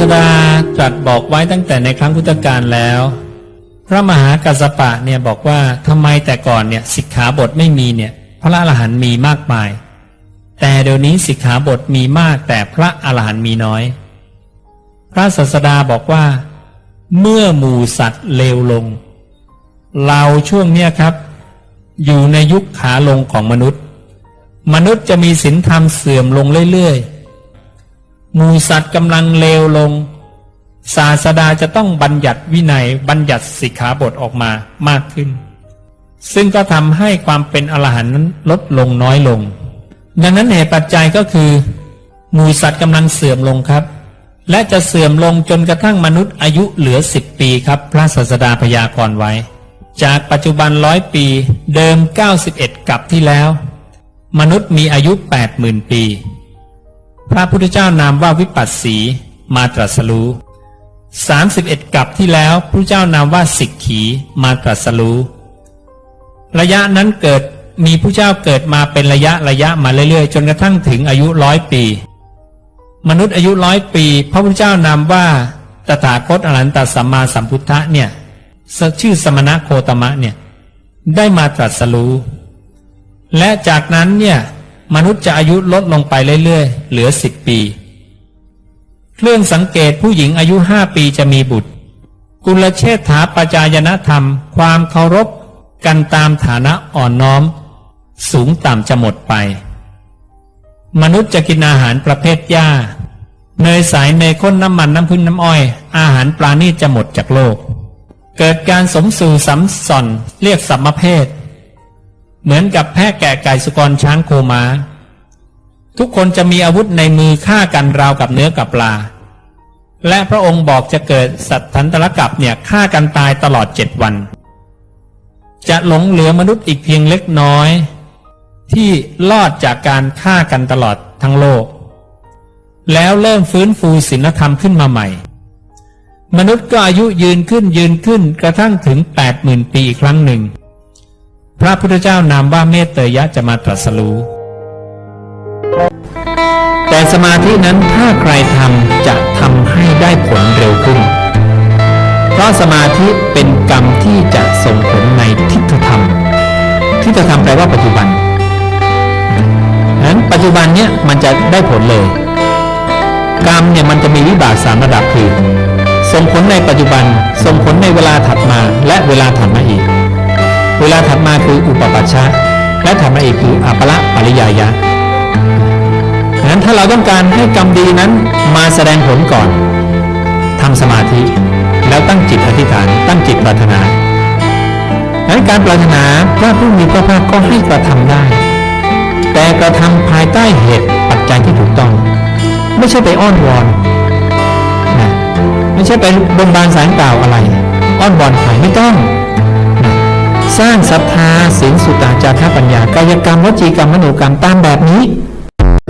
สดาตรัสบอกไว้ตั้งแต่ในครั้งพุทธกาลแล้ว พระมหากัสสปะเนี่ยบอกว่าทำไมแต่ก่อนเนี่ยสิกขาบทไม่มีเนี่ยพระอรหันต์มีมากมาย แต่เดี๋ยวนี้สิกขาบทมีมากแต่พระอรหันต์มีน้อย พระศาสดาบอกว่า เมื่อหมู่สัตว์เลวลง เราช่วงเนี้ยครับ อยู่ในยุคขาลงของมนุษย์ มนุษย์จะมีศีลธรรมเสื่อมลงเรื่อยๆ มูสัตว์กำลังเลวลง ศาสดาจะต้องบัญญัติวินัยบัญญัติสิกขาบทออกมามากขึ้น ซึ่งก็ทำให้ความเป็นอรหันต์นั้นลดลงน้อยลง ดังนั้นเหตุปัจจัยก็คือมูสัตว์กำลังเสื่อมลงครับ และจะเสื่อมลงจนกระทั่งมนุษย์อายุเหลือสิบปีครับ พระศาสดาพยากรณ์ไว้ จากปัจจุบันร้อยปีเดิม 91กับที่แล้ว มนุษย์มีอายุ 80,000 ปี พระพุทธเจ้านามว่าวิปัสสีมาตรัสรู้31กับที่แล้วพระเจ้านามว่าสิกขีมาตรัสรู้ระยะนั้นเกิดมีผู้เจ้าเกิดมาเป็นระยะระยะมาเรื่อยๆ จนกระทั่งถึงอายุร้อยปี มนุษย์อายุร้อยปี พระพุทธเจ้านามว่าตถาคตอรหันตสัมมาสัมพุทธะเนี่ยชื่อสมณะโคตมะเนี่ยได้มาตรัสรู้และจากนั้นเนี่ย มนุษย์จะอายุลดลงไปเรื่อยๆ เหลือสิบปี เครื่องสังเกตผู้หญิงอายุห้าปีจะมีบุตร กุลเชษฐาปจายนธรรม ความเคารพกันตามฐานะอ่อนน้อม สูงต่ำจะหมดไป มนุษย์จะกินอาหารประเภทหญ้า เนยสายเนยข้นน้ำมันน้ำพึ่งน้ำอ้อย อาหารปลานี่จะหมดจากโลก เกิดการสมสู่สัมส่อนเรียกสัมเพศ เหมือนกับแพะแกะไก่สุกรช้างโคมา้า ทุกคนจะมีอาวุธในมือฆ่ากันราวกับเนื้อกับปลา และพระองค์บอกจะเกิดสัตว์ทันตรกับเนี่ยฆ่ากันตายตลอดเจ็ดวัน จะหลงเหลือมนุษย์อีกเพียงเล็กน้อย ที่รอดจากการฆ่ากันตลอดทั้งโลก แล้วเริ่มฟื้นฟูศีลธรรมขึ้นมาใหม่ มนุษย์ก็อายุยืนขึ้นยืนขึ้นกระทั่งถึงแปดหมื่นปีอีกครั้งหนึ่ง พระพุทธเจ้านามว่าเมตเตยะจะมาตรัสรู้ แต่สมาธินั้นถ้าใครทำจะทำให้ได้ผลเร็วขึ้น เพราะสมาธิเป็นกรรมที่จะส่งผลในทิฏฐธรรม ทิฏฐธรรมแปลว่าปัจจุบันนั้นปัจจุบันเนี้ยมันจะได้ผลเลย กรรมเนี่ยมันจะมีวิบากสามระดับคือส่งผลในปัจจุบัน ส่งผลในเวลาถัดมาและเวลาถัดมาอีก เวลาถัดมาคืออุปปัชชะ และถัดมาอีกคืออัปละปริยายะฉะนั้นถ้าเราต้องการให้กรรมดีนั้นมาแสดงผลก่อนทำสมาธิ แล้วตั้งจิตอธิษฐาน ตั้งจิตปรารถนาดังนั้นการปรารถนาพระผู้มีพระภาคก็ให้กระทำได้ แต่กระทำภายใต้เหตุปัจจัยที่ถูกต้อง ไม่ใช่ไปอ้อนวอนนะไม่ใช่ไปบนบานสารกล่าวอะไร อ้อนวอนใครไม่ต้อง สร้างศรัทธาศีลสุตตาจาระปัญญากายกรรมวจีกรรมมโนกรรมตามแบบนี้